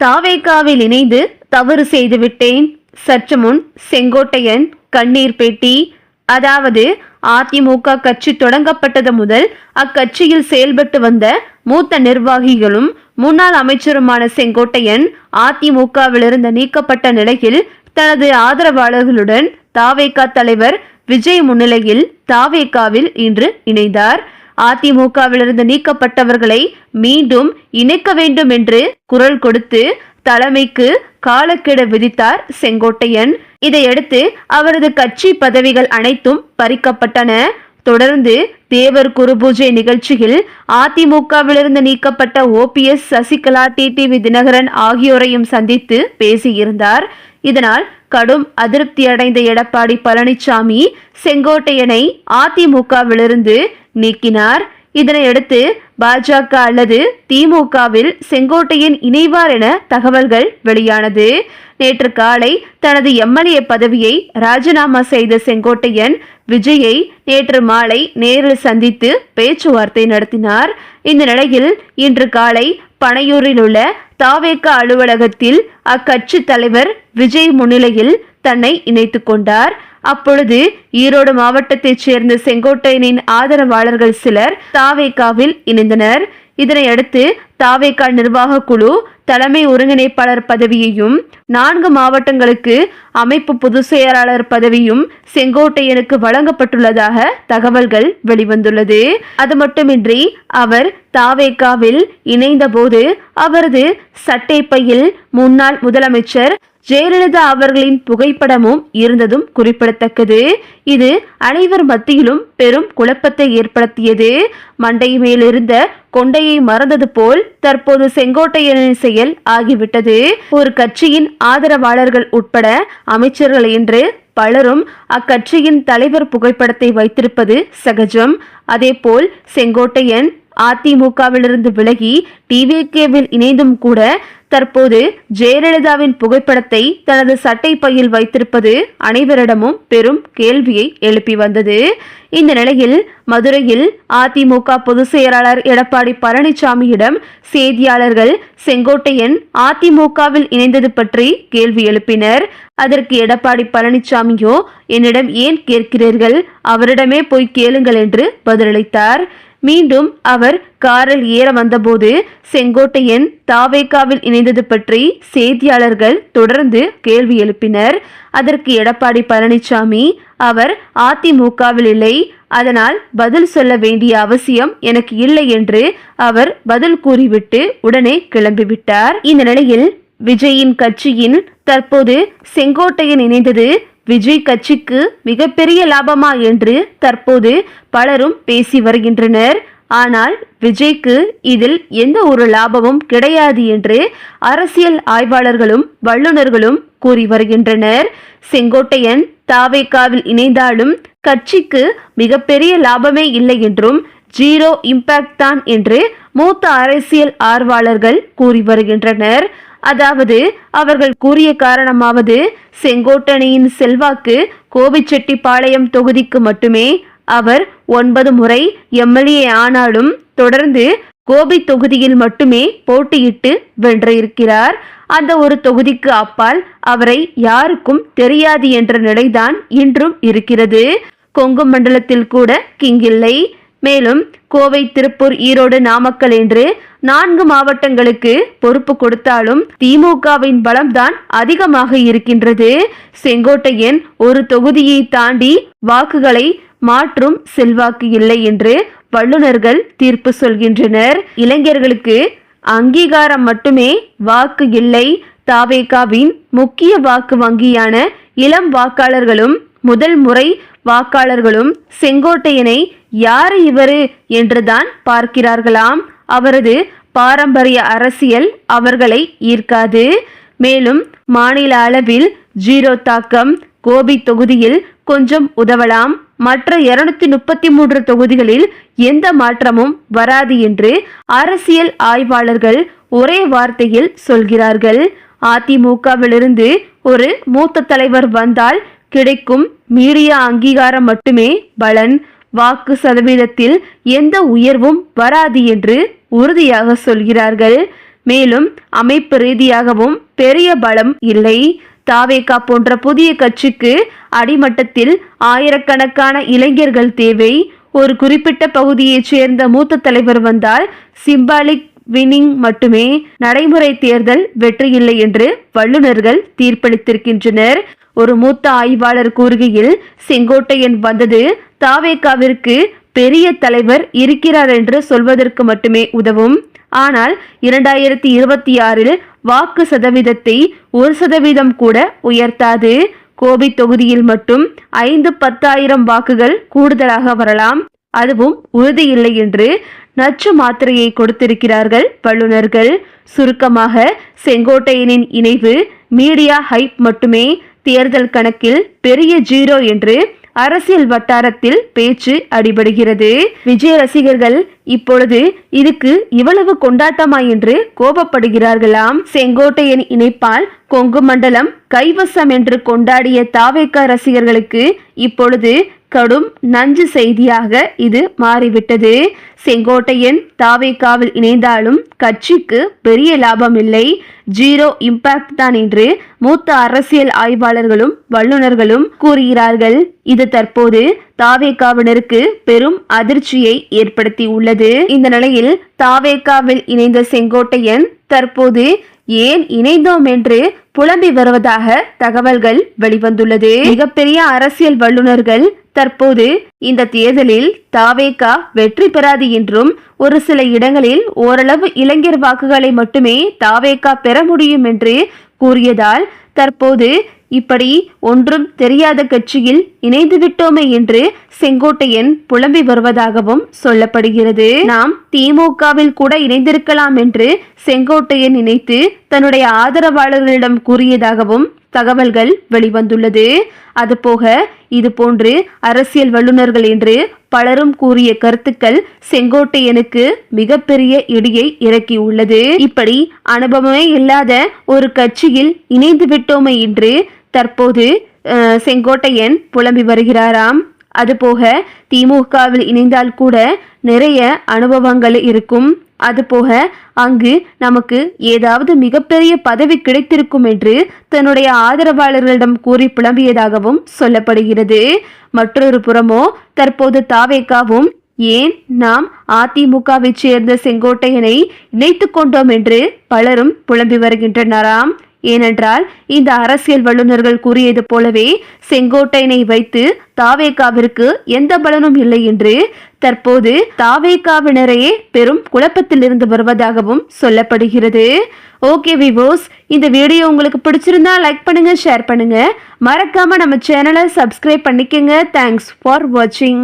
தாவேகாவில் இணைந்து தவறு செய்து விட்டேன் சற்று முன் செங்கோட்டையன் கண்ணீர் பேட்டி அதாவது அதிமுக கட்சி தொடங்கப்பட்டது முதல் அக்கட்சியில் செயல்பட்டு வந்த மூத்த நிர்வாகிகளும் முன்னாள் அமைச்சருமான செங்கோட்டையன் அதிமுகவிலிருந்து நீக்கப்பட்ட நிலையில் தனது ஆதரவாளர்களுடன் தாவேகா தலைவர் விஜய் முன்னிலையில் தாவேகாவில் இன்று இணைந்தார். அதிமுகவிலிருந்து நீக்கப்பட்டவர்களை மீண்டும் இணைக்க வேண்டும் என்று குரல் கொடுத்து தலைமைக்கு காலக்கெடு விதித்தார் செங்கோட்டையன். இதையடுத்து அவரது கட்சி பதவிகள் அனைத்தும் பறிக்கப்பட்டன. தொடர்ந்து தேவர் குருபூஜை நிகழ்ச்சியில் அதிமுகவிலிருந்து நீக்கப்பட்ட ஓபிஎஸ் சசிகலா டிடிவி தினகரன் ஆகியோரையும் சந்தித்து பேசியிருந்தார். இதனால் கடும் அதிருப்தி அடைந்த எடப்பாடி பழனிசாமி செங்கோட்டையனை அதிமுகவிலிருந்து நீக்கினார். இதனையடுத்து பாஜக அல்லது திமுகவில் செங்கோட்டையன் இணைவார் என தகவல்கள் வெளியானது. நேற்று காலை தனது எம்எல்ஏ பதவியை ராஜினாமா செய்த செங்கோட்டையன் விஜயை நேற்று மாலை நேரில் சந்தித்து பேச்சுவார்த்தை நடத்தினார். இந்த நிலையில் இன்று காலை பனையூரில் உள்ள தாவேக அலுவலகத்தில் அக்கட்சி தலைவர் விஜய் முன்னிலையில் தன்னை இணைத்துக் கொண்டார். அப்பொழுது ஈரோடு மாவட்டத்தைச் சேர்ந்த செங்கோட்டையனின் ஆதரவாளர்கள் சிலர் தாவேகாவில் இணைந்தனர். இதனையடுத்து தாவேகா நிர்வாக குழு தலைமை ஒருங்கிணைப்பாளர் பதவியையும் நான்கு மாவட்டங்களுக்கு அமைப்பு பொதுச் செயலாளர் பதவியும் செங்கோட்டையனுக்கு வழங்கப்பட்டுள்ளதாக தகவல்கள் வெளிவந்துள்ளது. அது மட்டுமின்றி அவர் தாவேகாவில் இணைந்தபோது அவரது சட்டை பையில் முன்னாள் முதலமைச்சர் ஜெயலலிதா அவர்களின் புகைப்படமும் இருந்ததும் குறிப்பிடத்தக்கது. இது அனைவர் மத்தியிலும் பெரும் குழப்பத்தை ஏற்படுத்தியது. மண்டை மேலிருந்த கொண்டையை மறந்தது போல் தற்போது செங்கோட்டையனின் செயல் ஆகிவிட்டது. ஒரு கட்சியின் ஆதரவாளர்கள் உட்பட அமைச்சர்கள் என்று பலரும் அக்கட்சியின் தலைவர் புகைப்படத்தை வைத்திருப்பது சகஜம். அதேபோல் செங்கோட்டையன் அதிமுகவிலிருந்து விலகி டிவிகேவில் இணைந்தும் கூட தற்போது ஜெயலலிதாவின் புகைப்படத்தை தனது சட்டை பையில் வைத்திருப்பது அனைவரிடமும் பெரும் கேள்வியை எழுப்பி வந்தது. இந்த நிலையில் மதுரையில் அதிமுக பொதுச் செயலாளர் எடப்பாடி பழனிசாமியிடம் செய்தியாளர்கள் செங்கோட்டையன் அதிமுகவில் இணைந்தது பற்றி கேள்வி எழுப்பினர். அதற்கு எடப்பாடி பழனிசாமியோ என்னிடம் ஏன் கேட்கிறீர்கள்? அவரிடமே போய் கேளுங்கள் என்று பதிலளித்தார். மீண்டும் அவர் காரில் ஏற வந்தபோது செங்கோட்டையன் தாவேக்காவில் இணைந்தது பற்றி செய்தியாளர்கள் தொடர்ந்து கேள்வி எழுப்பினர். அதற்கு எடப்பாடி பழனிசாமி அவர் அதிமுகவில் இல்லை அதனால் பதில் சொல்ல வேண்டிய அவசியம் எனக்கு இல்லை என்று அவர் பதில் கூறிவிட்டு உடனே கிளம்பிவிட்டார். இந்த நிலையில் விஜயின் கட்சியின் தற்போது செங்கோட்டையன் இணைந்தது விஜய் கட்சிக்கு மிகப்பெரிய லாபமா என்று தற்போது பலரும் பேசி வருகின்றனர். ஆனால் விஜய்க்கு இதில் எந்த ஒரு லாபமும் கிடையாது என்று அரசியல் ஆய்வாளர்களும் வல்லுநர்களும் கூறி வருகின்றனர். செங்கோட்டையன் தாவேக்காவில் இணைந்தாலும் கட்சிக்கு மிகப்பெரிய லாபமே இல்லை என்றும் ஜீரோ இம்பாக்ட் தான் என்று மூத்த அரசியல் ஆர்வலர்கள் கூறி வருகின்றனர். அதாவது அவர்கள் கூறிய காரணமாவது செங்கோட்டணியின் செல்வாக்கு கோபிச்செட்டிப்பாளையம் தொகுதிக்கு மட்டுமே. அவர் ஒன்பது முறை எம்எல்ஏ ஆனாலும் தொடர்ந்து கோபி தொகுதியில் மட்டுமே போட்டியிட்டு வென்றிருக்கிறார். அந்த ஒரு தொகுதிக்கு அப்பால் அவரை யாருக்கும் தெரியாது என்ற நிலைதான் இன்றும் இருக்கிறது. கொங்கு மண்டலத்தில் கூட கிங் இல்லை. மேலும் கோவை திருப்பூர் ஈரோடு நாமக்கல் என்று நான்கு மாவட்டங்களுக்கு பொறுப்பு கொடுத்தாலும் திமுகவின் பலம்தான் அதிகமாக இருக்கின்றது. செங்கோட்டையன் ஒரு தொகுதியை தாண்டி வாக்குகளை மாற்றும் செல்வாக்கு இல்லை என்று வல்லுநர்கள் தீர்ப்பு சொல்கின்றனர். இளைஞர்களுக்கு அங்கீகாரம் மட்டுமே வாக்கு இல்லை. தாவேகாவின் முக்கிய வாக்கு வங்கியான இளம் வாக்காளர்களும் முதல் முறை வாக்காளர்களும் செங்கோட்டையனை யார் இவரு என்றுதான் பார்க்கிறார்களாம். அவரது பாரம்பரிய அரசியல் அவர்களை ஈர்க்காது. மேலும் மாநில அளவில் ஜீரோ தாக்கம் கோபி தொகுதியில் கொஞ்சம் உதவலாம். மற்ற இருநூத்தி முப்பத்தி மூன்று தொகுதிகளில் எந்த மாற்றமும் வராது என்று அரசியல் ஆய்வாளர்கள் ஒரே வார்த்தையில் சொல்கிறார்கள். அதிமுகவிலிருந்து ஒரு மூத்த தலைவர் வந்தால் கிடைக்கும் மீடியா அங்கீகாரம் மட்டுமே பலன். வாக்கு சதவீதத்தில் எந்த உயர்வும் வராது என்று உறுதியாக சொல்கிறார்கள். மேலும் அமைப்பு ரீதியாகவும் பெரிய பலம் இல்லை. தாவேகா போன்ற புதிய கட்சிக்கு அடிமட்டத்தில் ஆயிரக்கணக்கான இளைஞர்கள் தேவை. ஒரு குறிப்பிட்ட பகுதியைச் சேர்ந்த மூத்த தலைவர் வந்தால் சிம்பாலிக் வினிங் மட்டுமே. நடைமுறை தேர்தல் வெற்றியில்லை என்று வல்லுநர்கள் தீர்ப்பளித்திருக்கின்றனர். ஒரு மூத்த ஆய்வாளர் கூறுகையில் செங்கோட்டையன் வந்தது தாவேக்காவிற்கு பெரிய தலைவர் இருக்கிறார் என்று சொல்வதற்கு மட்டுமே உதவும். ஆனால் இரண்டாயிரத்தி இருபத்தி ஆறில் வாக்கு சதவீதத்தை ஒரு சதவீதம் கூட உயர்த்தாது. கோபி தொகுதியில் மட்டும் ஐந்து பத்தாயிரம் வாக்குகள் கூடுதலாக வரலாம். அதுவும் உறுதியில்லை என்று நச்சு மாத்திரையை கொடுத்திருக்கிறார்கள் வல்லுநர்கள். சுருக்கமாக செங்கோட்டையனின் இணைவு மீடியா ஹைப் மட்டுமே தேர்தல் கணக்கில் பெரிய ஜீரோ என்று அரசியல் வட்டாரத்தில் பேச்சு அடிபடுகிறது. விஜய் ரசிகர்கள் இப்பொழுது இதுக்கு இவ்வளவு கொண்டாட்டமா என்று கோபப்படுகிறார்களாம். செங்கோட்டையன் இணைப்பால் கொங்கு மண்டலம் கைவசம் என்று கொண்டாடிய தாவேக்கா ரசிகர்களுக்கு இப்பொழுது கடும் நஞ்சு செய்தியாக இது மாறிவிட்டது. செங்கோட்டையன் தாவேக்காவில் இணைந்தாலும் கட்சிக்கு பெரிய லாபம் இல்லை ஜீரோ இம்பாக்ட் தான் என்று மூத்த அரசியல் ஆய்வாளர்களும் வல்லுநர்களும் கூறுகிறார்கள். இது தற்போது தாவேக்காவினருக்கு பெரும் அதிர்ச்சியை ஏற்படுத்தி உள்ளது இந்த நிலையில் தாவேக்காவில் இணைந்த செங்கோட்டையன் தற்போது ஏன் இணைந்தோம் என்று புலம்பி வருவதாக தகவல்கள் வெளிவந்துள்ளது. மிகப்பெரிய அரசியல் வல்லுநர்கள் தற்போது இந்த தேர்தலில் தாவேகா வெற்றி பெறாது என்றும் ஒரு சில இடங்களில் ஓரளவு இளைஞர் வாக்குகளை மட்டுமே தாவேகா பெற முடியும் என்று கூறியதால் தற்போது இப்படி ஒன்றும் தெரியாத கட்சியில் இணைந்துவிட்டோமே என்று செங்கோட்டையன் புலம்பி வருவதாகவும் சொல்லப்படுகிறது. நாம் திமுகவில் கூட இணைந்திருக்கலாம் என்று செங்கோட்டையன் நினைத்து தன்னுடைய ஆதரவாளர்களிடம் கூறியதாகவும் தகவல்கள் வெளிவந்துள்ளது. அதுபோக இது போன்று அரசியல் வல்லுநர்கள் என்று பலரும் கூறிய கருத்துக்கள் செங்கோட்டையனுக்கு மிகப்பெரிய இடியை இறக்கியுள்ளது. இப்படி அனுபவமே இல்லாத ஒரு கட்சியில் இணைந்து விட்டோமே என்று தற்போது செங்கோட்டையன் புலம்பி வருகிறாராம். அதுபோக திமுகவில் இணைந்தால் கூட நிறைய அனுபவங்கள் இருக்கும். அதுபோக அங்கு நமக்கு ஏதாவது மிகப்பெரிய பதவி கிடைத்திருக்கும் என்று தன்னுடைய ஆதரவாளர்களிடம் கூறி புலம்பியதாகவும் சொல்லப்படுகிறது. மற்றொரு புறமோ தற்போது தாவேக்காவும் ஏன் நாம் அதிமுகவைச் சேர்ந்த செங்கோட்டையனை இணைத்து கொண்டோம் என்று பலரும் புலம்பி வருகின்றனராம். ஏனென்றால் இந்த அரசியல் வல்லுநர்கள் கூறியது போலவே செங்கோட்டையனை வைத்து தாவேகாவிற்கு எந்த பலனும் இல்லை என்று தற்போது தாவேகாவினரையே பெரும் குழப்பத்தில் இருந்து வருவதாகவும் சொல்லப்படுகிறது. ஓகே விவோஸ் இந்த வீடியோ உங்களுக்கு பிடிச்சிருந்தா லைக் பண்ணுங்க ஷேர் பண்ணுங்க. மறக்காம நம்ம சேனலை சப்ஸ்கிரைப் பண்ணிக்கங்க. தேங்க்ஸ் ஃபார் வாட்சிங்